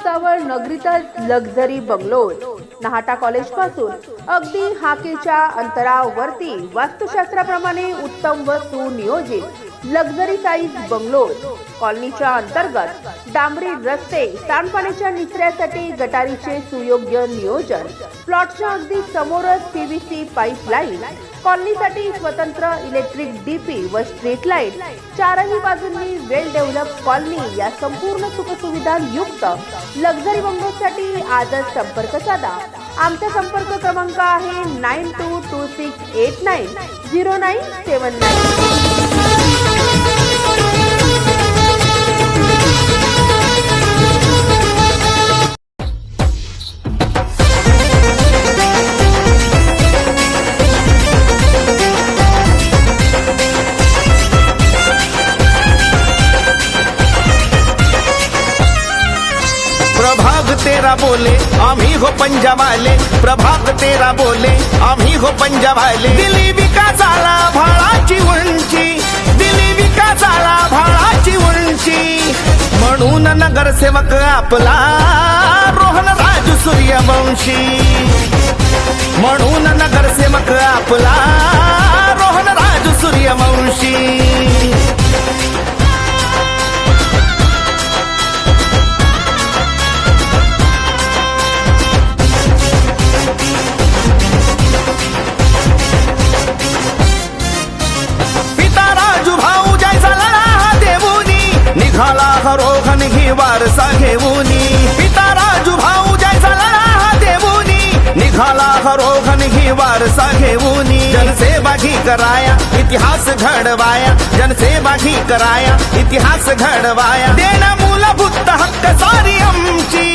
उंचावर नगरीतच luxury bungalows Nahata कॉलेजपासून अगदी हाकेच्या अंतरावरती वास्तुशास्त्राप्रमाणे उत्तम व सुनियोजित लक्झरी साईज बंगलोर कॉलनीच्या अंतर्गत डांबरी रस्ते सांडपाण्याच्या निचऱ्यासाठी गटारीचे सुयोग्य नियोजन. प्लॉटच्या अगदी समोरच पीव्हीसी पाईपलाईन. कॉलनीसाठी स्वतंत्र इलेक्ट्रिक डीपी व स्ट्रीट लाइट. चारही बाजूंनी वेल डेव्हलप कॉलनी. या संपूर्ण सुखसुविधा युक्त लक्झरी बंगलोसाठी आजच संपर्क साधा. आमचा संपर्क क्रमांक आहे nine two two six eight nine zero nine seven nine प्रभाग तेरा बोले आम्ही हो पंजाबाले. प्रभाग तेरा बोले आम्ही हो पंजाबाले. दिली विकासाला फळाची उंची. दिली भाळाची उंची. म्हणून नगरसेवक आपला रोहन राजू सूर्यवंशी. म्हणून नगरसेवक आपला रोहन राजू सूर्यवंशी. झाला हरोहन ही वारसा घेऊनी. पिता राजू भाऊ जय झाला हा देऊनी. निघाला हरोहन ही वारसा घेऊनी. जनसेवा ही कराया इतिहास घडवाया. जनसेवा ही कराया इतिहास घडवाया. देणं मूलभूत हक्क सारी आमची.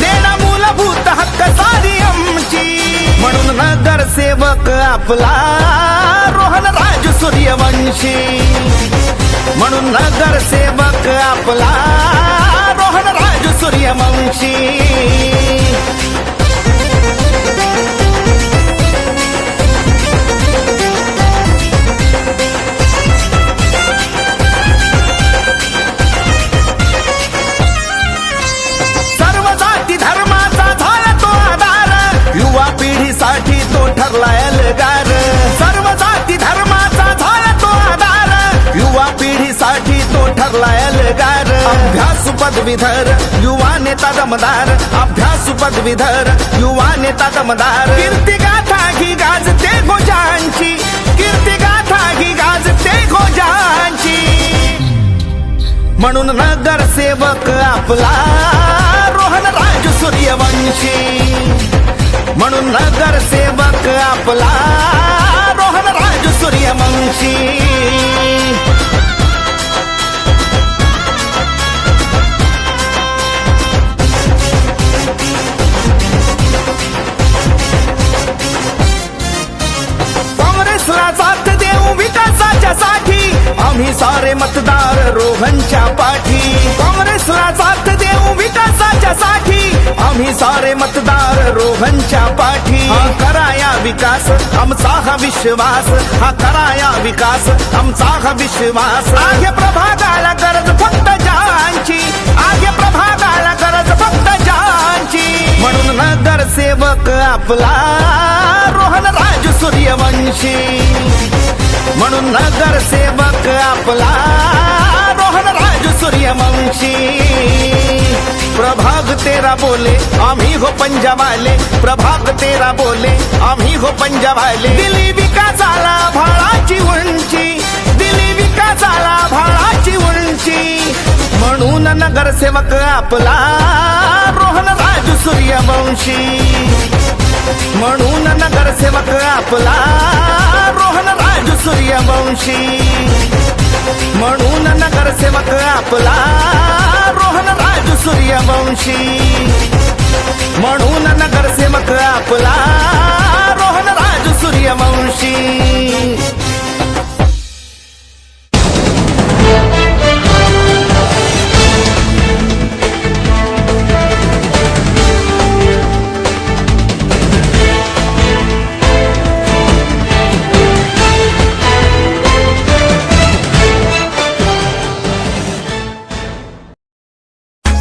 देणं मूलभूत हक्क सारी आमची. म्हणून नगरसेवक आपला रोहन राजू सूर्यवंशी म्हणून नगरसेवक आपला रोहन राजू सूर्यवंशी पिढीसाठी तो ठरला एल्गार अभ्यास पदवीधर युवा नेता दमदार. अभ्यास पदवीधर युवा नेता दमदार. कीर्ती गाथा ही गाजते गोजांची. कीर्ती गाथा ही गाजते गोजांची. म्हणून नगरसेवक आपला रोहन राजू सूर्यवंशी. म्हणून नगरसेवक आपला रोहन राजू सूर्यवंशी. आम्ही सारे मतदार रोहनच्या पाठी. काँग्रेसला साथ देऊ विकासाच्या साठी. आम्ही सारे मतदार रोहनच्या पाठी. हा कराया विकास आमचा हा विश्वास. हा कराया विकास आमचा हा विश्वास. आहे प्रभागाला गरज फक्त जांची आहे प्रभागाला गरज फक्त जांची म्हणून नगरसेवक आपला रोहन राजू सूर्यवंशी म्हणून नगरसेवक आपला रोहन राजू सूर्यवंशी. प्रभाग तेरा बोले आम्ही हो पंजाबाले. प्रभाग तेरा बोले आम्ही हो पंजाबाले. दिली विकासाला भाळाची उंची. दिली विकासाला भाळाची उंची. म्हणून नगरसेवक आपला रोहन राजू सूर्यवंशी. म्हणून नगरसेवक आपला सूर्यवंशी म्हणून नगरसेवक आपला रोहन राजू सूर्यवंशी. म्हणून नगरसेवक आपला रोहन राजू सूर्यवंशी.